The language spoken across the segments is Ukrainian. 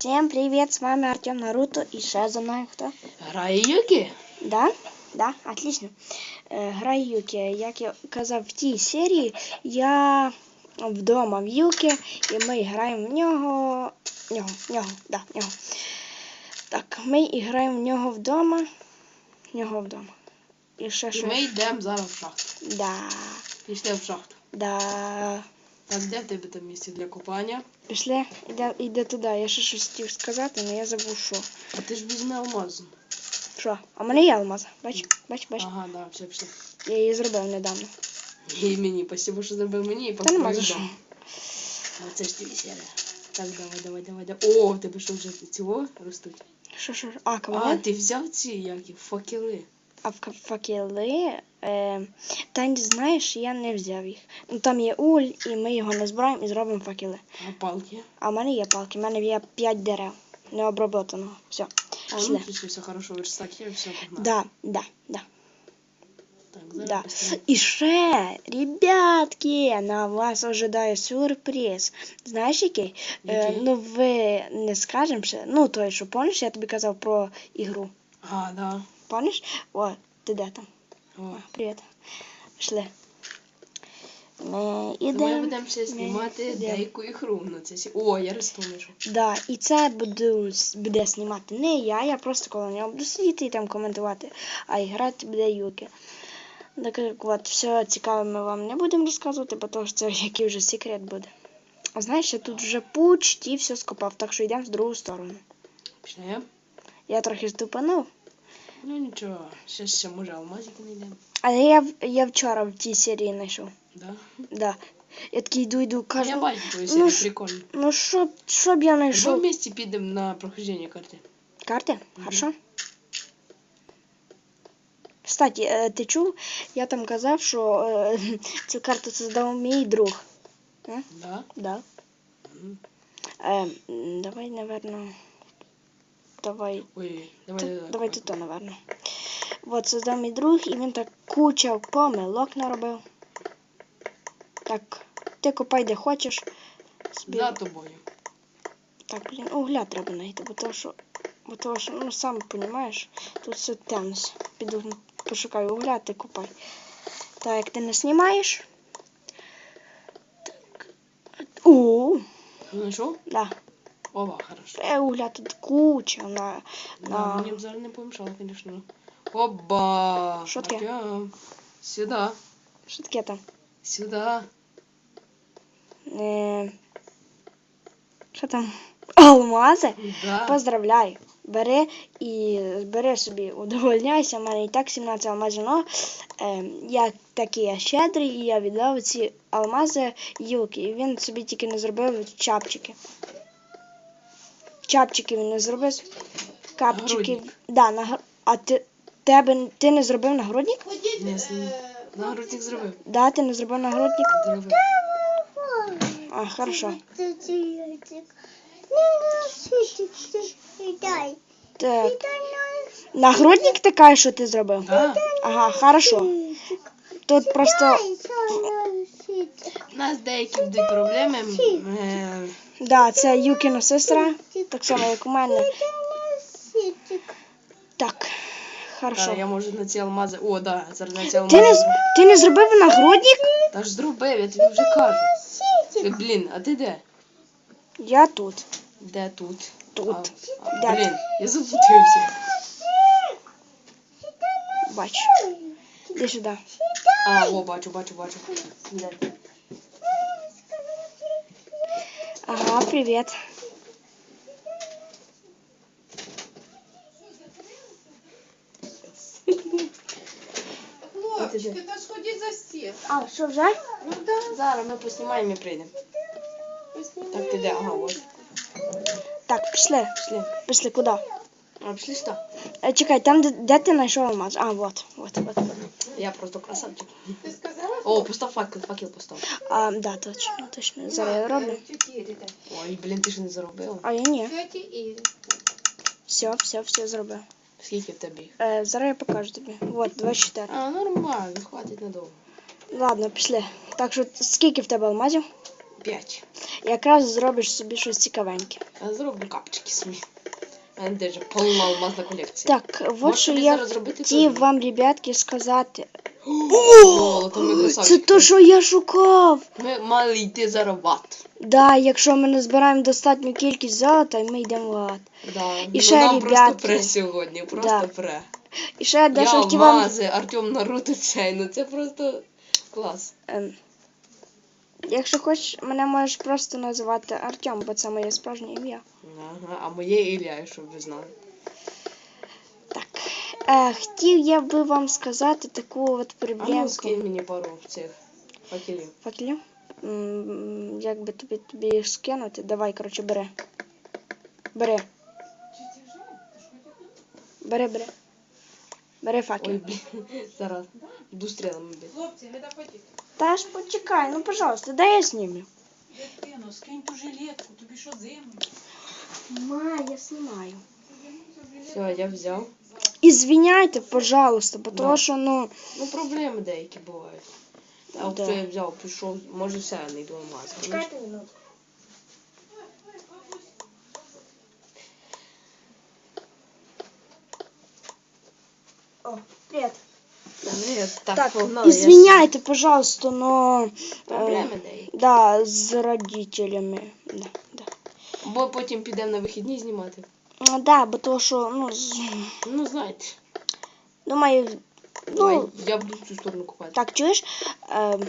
Всем привет, с вами Артем Наруто и за мною хто? Грає? Да? Да, отлично. Е, Граю Юкі. Як я казав в тій серії, я вдома в Юкі, і ми граємо в нього. Нього, нього, да, нього. Так, ми і граємо в нього вдома. В нього вдома. І ще що? ми йдемо зараз в шахту. Да. Пішли в шахту. Да. Так, де в тебе там місце для купання? Пішли, іде, іде туди. Я ще щось хотів сказати, але я забув що. А ти ж візьми алмаз. Що? А в мене є алмаза. Бач, бач, бач. Ага, да, все, пішли. Я її зробив недавно. І мені, спасибо, що зробив мені і Та нема за що. Оце ж тобі сіре. Так, давай, давай, давай, давай. О, в тебе що вже цього ростуть? Що, що? А, А, ти взяв ці, які, факели. А в факели. Е, та знаєш, я не взяв їх. Ну там є уль, і ми його не збираємо і зробимо факели. А палки? А в мене є палки, в мене є 5 дерев. Не оброботаного. Все. А, ну, пішли, все хорошо, верстак є, все, погнали. Да, да, да. Так, зараз Да. І ще, ребятки, на вас ожидає сюрприз. Знаєш який? Е, Який? ну ви не скажемо ще. Ну той, що помниш, я тобі казав про ігру. А, да. Помниш? О, ти де там? О. Привіт. Пішли. Ми Ми будемо ще знімати деяку ігру на це. О, я знайшов. Да, і це буду, буде знімати не я, я просто коло нього буду сидіти і там коментувати, а і грати буде Юки. Так як от, все цікаве ми вам не будемо розказувати, бо то це який вже секрет буде. А знаєш, я тут вже почти все скопав, так що йдемо в другу сторону. Пішли. Я трохи ступанув, Ну нічого, ще ще може алмазики знайдемо. але я, я вчора в тій серії знайшов. Да? Да. Я такий йду, йду, Я бачу твою ну серію, ж- прикольно. ну що, що б я Ми знайшов? вместе підемо на прохождення карти. Карти? Хорошо. Кстати, е, ти чув? Я там казав, що е, цю карту создав мій друг. Да? Да. Мгм. Е, давай, наверно. Давай. Ой, давай, Тут, давай. давай тут, наверно. От создав мій друг, і він так куча помилок наробив. Так, ти копай де хочеш. Собі- За тобою. Так, блін, угля треба знайти, бо то, що, бо то, що, ну сам розумієш, тут все темно. Піду пошукаю угля, ти купай. Так, як ти не знімаєш. Так. У, Знайшов? да. Ова, хорошо. Е, угля тут куча на. Да, на... б зараз не помішало, звісно. Оба! Що таке? Сюда, Що таке там? сюда. Що там? Алмази? Да. Поздравляю. Бери і бери собі, удовольняйся. У мене і так 17 алмазів. Но, е, я такий я щедрий, і я віддав ці алмази Юкі. І він собі тільки не зробив чапчики. Чапчики він не зробив. Капчики. Да, на, а ти, тебе, ти не зробив нагрудник? Не знаю. Нагрудник зробив. Да, ти не зробив нагрудник? Зробив. А, хорошо. Так. Нагрудник ти кажеш, що ти зробив? Да. Ага, хорошо. Тут просто У нас деякі проблеми. Е, Да, це Юкіна сестра, так само, як у мене. Так, Та, я хорошо. можу на ці алмази. О, да, зараз на ці Ти не, ти не зробив нагрудник? Та ж зробив, я тобі вже кажу. Е, Блін, а ти де? Я тут. Де тут? Тут. А, а, Де блін, я запутався. Бач. Іди сюди. А, о, бачу, бачу, бачу. Де? Ага, привіт. А, що вже? Ну да. Зараз ми поснімаємо і прийдемо. Так, ти де? Ага, ось. Так, пішли. Пішли. Пішли куди? А, пішли сюди. Е, чекай, там, де, де ти знайшов алмаз? А, вот, вот, вот. Я просто красавчик. Ти сказала? О, постав факел, факел постав. А, да, точно, точно. Зараз я роблю. Тьоті Ірі, дай. Ой, блін, ти ж не заробив. А я ні. Тьоті Ірі. Все, все, все зробив. Скільки в тебе їх? Е, зараз я покажу тобі. Вот, 24. А, нормально, хватить надовго. Ладно, пішли. Так що скільки в тебе алмазів? П'ять. Якраз зробиш собі щось цікавеньке. Я зроблю капчики собі. У мене повна алмазна колекція. Так, от Можеш що собі я зараз зробити хотів вам, ребятки, сказати. Золото, ми Це красавчики. то, що я шукав. Ми мали йти зараз в ад. Да, якщо ми не збираємо достатню кількість золота, ми йдемо в ад. Да. І ну, ще, нам просто пре сьогодні, просто да. пре. І ще я Я дещо хотів вам. алмази, Артем Наруто цей, ну це просто клас. Ем, Якщо хочеш, мене можеш просто називати Артем, бо це моє справжнє ім'я. Ага, а моє Ілля, щоб ви знали. Так. Е, хотів я би вам сказати таку от А ну проблемку. скинь мені пару цих факелів. Факелів? М, Як би тобі, тобі їх скинути? Давай, коротше, бери. Бери. Бери, бери. Бери факел. Ой, блін, зараз. Буду стрілами бити. Хлопці, не доходіть. Та ж почекай, ну пожалуйста, дай я знімлю. Дитино, скинь ту жилетку, тобі що зимно? Ма, я знімаю. Все, я взяв. Ізвиняйте, пожалуйста, бо Да. тому що, ну, Ну, проблеми деякі бувають. А от Да. що я взяв, пішов, може все, я не йду алмаз. минутку. так, Так, погнали. я- извиняйте, пожалуйста, но... э, Проблеми деякі. да, з родителями. Да, да. Бо потім підемо на вихідні знімати. А, да, бо то, що, ну, з... Ну, знаєте. думаю, Давай, ну, я буду в цю сторону купати. так, чуєш? Ем,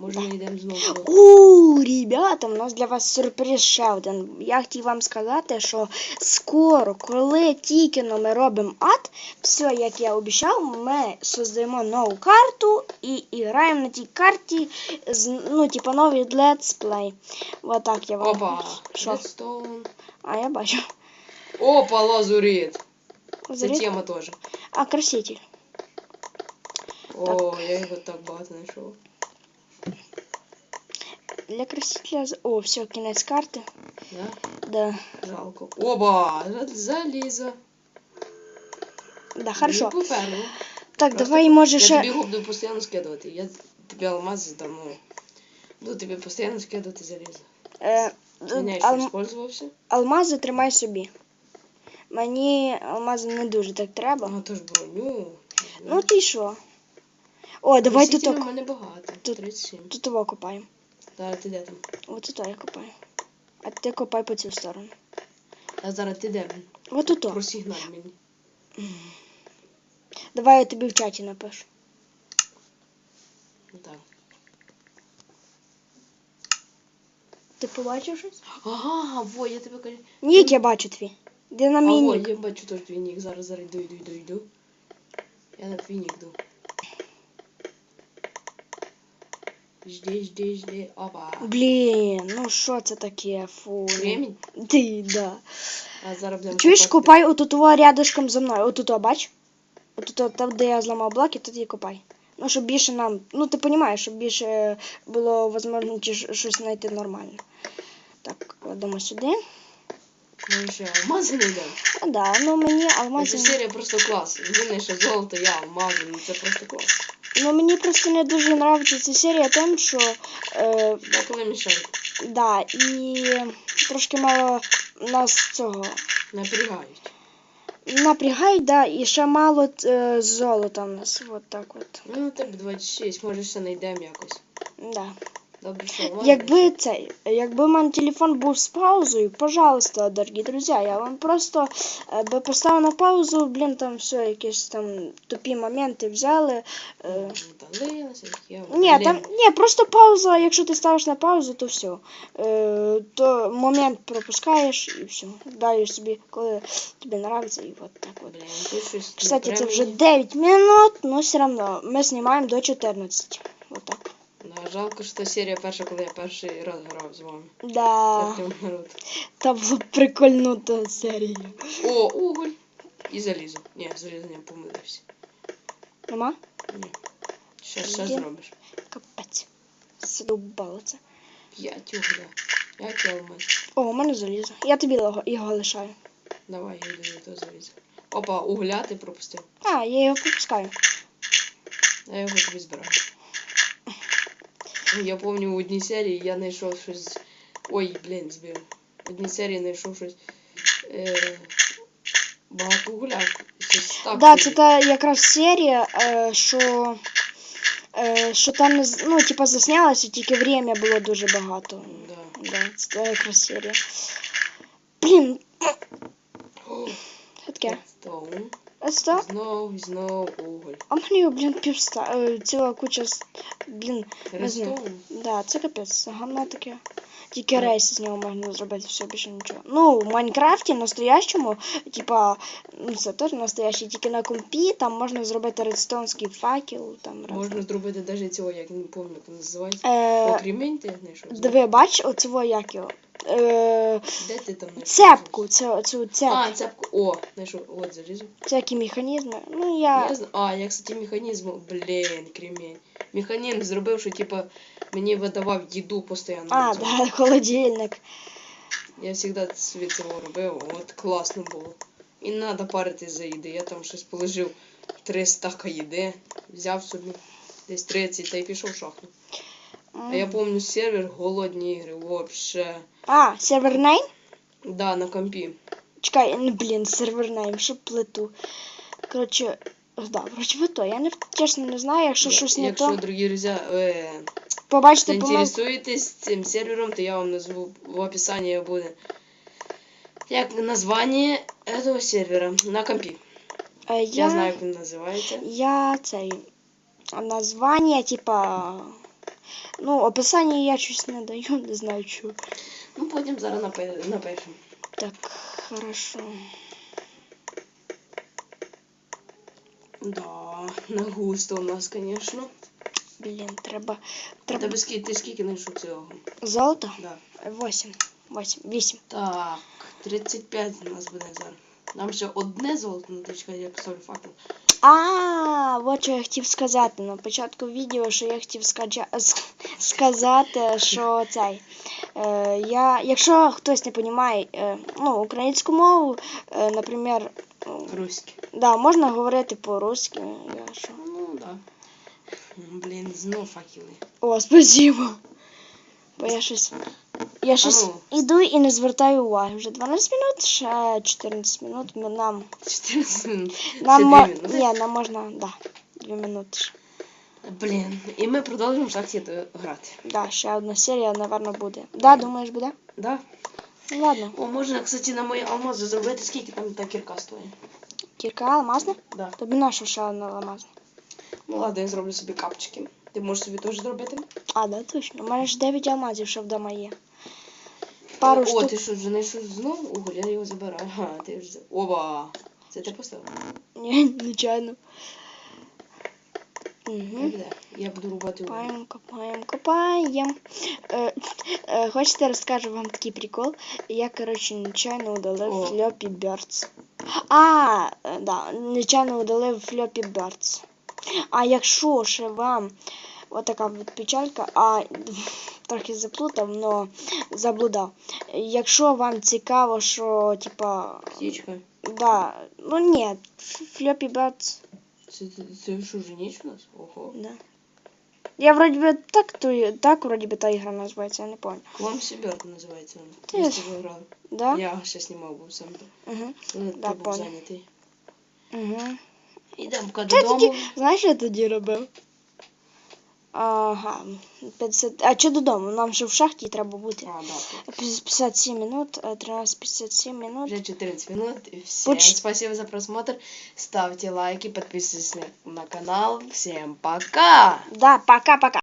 Може, ми йдемо знову. У, ребята, у нас для вас сюрприз ще один. Я хотів вам сказати, що скоро, коли тільки но ми робимо ад, все, як я обіцяв, ми создаємо нову карту і граємо на тій карті, з- ну, типа новий летсплей. Вот так я вам. Опа! Що? А я бачу. Опа, лазурит. Це тема теж. А, краситель. О, я його так багато знайшов. Для красителя. О, все, кінець карти. Да? Да. Жалко. Оба! Залізо. Да, хорошо. Не поперло. Так, Просто давай, може, Я ще. тобі його буду постійно скидувати. Я тобі алмази дамо. Буду тобі постійно скидувати залізо. Е, Мене ще спользувався. Алмази тримай собі. Мені алмази не дуже так треба. А то ж броню. Ну ти що? О, давай тут, мене багато. Тут- 37. тут того копаємо. Зараз ти де там? От тут я копаю. А ти копай по цю сторону. А зараз ти де? От тут. Просігнай мені. Давай я тобі в чаті напишу. Так. Ти побачив щось? Ага, во, я тебе кажу. Нік я бачу твій. Де на мій во, нік? я бачу теж твій нік. Зараз зараз йду, йду, йду, йду. Я на твій нік йду. Жди, жди, жди. Опа. Блін, ну що це таке? Фу. Кремінь? Ти, да. А зараз будемо Чуєш, копати. копай отут рядышком за мною. Отут, бач? Отут, там, де я зламав блоки, тут і копай. Ну, щоб більше нам. Ну, ти розумієш, щоб більше було можливо щось знайти нормально. Так, кладемо сюди. Ми ще алмази не. А, да, ну мені Ця алмази. серія просто клас. Єдине, що золото, я алмази, ну це просто клас. Ну мені просто не дуже подобається ця серія тим, що е, Деколи мішають. да, і трошки мало нас цього Напрягають. напрягають, да, і ще мало е, золота в нас. От так от. Ну, на тебе 26, може ще знайдемо якось. Да. Добре. Якби цей, якби в мене телефон був з паузою, пожалуйста, дорогі друзі, я вам просто е, би поставив на паузу, блін, там все, якісь там тупі моменти взяли. Е, Удалилося, я ні, там ні, просто пауза, якщо ти ставиш на паузу, то все. Е, то момент пропускаєш і все. Далі собі, коли тобі нравиться, і от так от. Блін, тут щось Кстати, це вже 9 минут, но все равно ми знімаємо до 14. Жалко, що серія перша, коли я перший раз грав з вами. Да, та було прикольно та серія. О, уголь. І залізо. Ні, залізо не помилився. Нема? Ні. Ще, ще зробиш. Капець. Задовбало це. П'ять угля. П'ять алмаз. О, у мене залізо. Я тобі його, лишаю. Давай, я йду до заліза. Опа, угля ти пропустив. А, я його пропускаю. Я його тобі збираю. Я пам'ятаю в одній серії я знайшов щось. Ой, блін, збив. В одній серії знайшов щось. Е... Багато гуляк. Щось так. Да, це та якраз серія, е, що, е, що там не з- ну, типа заснялося, тільки время було дуже багато. Да. Да, це та якраз серія. Блін, О, таке? А що? Знов, знов уголь. А в мене, блін, півста, е, ціла куча, с- блін, не знаю. Да, це капець, гамно таке. Тільки рейс з нього можна зробити, все більше нічого. Ну, в Майнкрафті настоящому, типа, ну це теж настоящий, тільки на компі, там можна зробити редстонський факел, там раз. Можна зробити навіть цього, як не пам'ятаю, як називається. Е, ти знайшов? диви, бач, оцього як його. Е, Де ти там знайшов? цепку, це, оцю цепку. А, цепку. О, знайшов. От, залізу. Всякі механізми. Ну, я. Я... зна- А, я, кстати, механізм, блін, кремень. Механізм зробив, що, типа, мені видавав їду постійно. А, да, холодильник. Я завжди собі цього робив, от класно було. І не треба паритись за їди. Я там щось положив 3 стака їди, взяв собі десь 30 та й пішов шахну. А я пам'ятаю сервер голодні ігри, вообще. А, сервернейм? Да, на компі. Чекай, ну блін, сервернейм, що плиту. Коротше, да, вроді то. Я не чесно не знаю, якщо щось не Якщо, то. дорогі друзі, е, Побачите помилку. заінтересуєтесь цим сервером, то я вам назву в описанні буде. Як названня этого сервера на компі. Е, Я, Я, знаю, як він називається. Я цей. Названня, типа. Ну, описання я щось не даю, не знаю чого. Ну, потім зараз напи- напишемо. Так, хорошо. Да, на густо у нас, звісно. Блін, треба. Треба. тебе скільки, ти скільки знайшов цього? Золото? Да. Восім. Восім. Вісім. Так, 35 у нас буде зараз. Нам ще одне золото, ну точка, я поставлю факел. А, от що я хотів сказати на початку відео, що я хотів сказати, що цей. Е, я, якщо хтось не розуміє е, ну, українську мову, е, наприклад, Руське. да, можна говорити по-русски. Ну, да. Блін, знов факели. О, спасибо. Бо я щось. Я щось ну. іду і не звертаю уваги. Вже 12 минут, ще 14 минут. Ми- Нам, 14 минут. нам, Це дві минути? ні, нам можна, да, 2 минути. ще. Блін, і ми продовжуємо в шахті грати. Да, ще одна серія, напевно, буде. Да, думаєш, буде? Да? Ну ладно. О, можна, кстати, на мої алмази зробити, скільки там та кірка стоїть. Кірка алмазна? Да. Тобі наша ще одна алмазна. Ну ладно, я зроблю собі капчики. Ти можеш собі теж зробити? А, да, точно. У мене ж 9 алмазів ще вдома є. Пару О, штук. ти що, знайшов знову уголь, я його забираю. Ага, ти вже. Оба! Це ти поставив? Ні, звичайно. Угу. Так. Я буду рубати уголь. Копаємо, копаємо, копаємо. Е, е, хочете, розкажу вам такий прикол. Я, коротше, нечайно удалив О. Floppy Birds. А, е, да, нечайно удалив Floppy Birds. А якщо ще вам отака от печалька, а трохи заплутав, но заблудав. Якщо вам цікаво, що типа. Птічка. Да, ну ні, Floppy Birds. Це, це, це що, вже ніч у нас? Ого. Да. Я вроді би так, то, так вроді би та ігра називається, я не пам'ятаю. Клам Сіберка називається вона. Ти Ми ж- з тобою грали. Да? Я ще знімав був сам. Угу. Але Да, ти був понял. зайнятий. Угу. Ідемо поки Та додому. тоді, знаєш, що я тоді робив? Ага, 50... А що додому? Нам ще в шахті треба бути. А, да. 57 минут, э, 13.57 минут. Уже 14 минут. И Всем Поч- спасибо за просмотр. Ставьте лайки, подписывайтесь на- на канал. Всем пока! Да, пока-пока.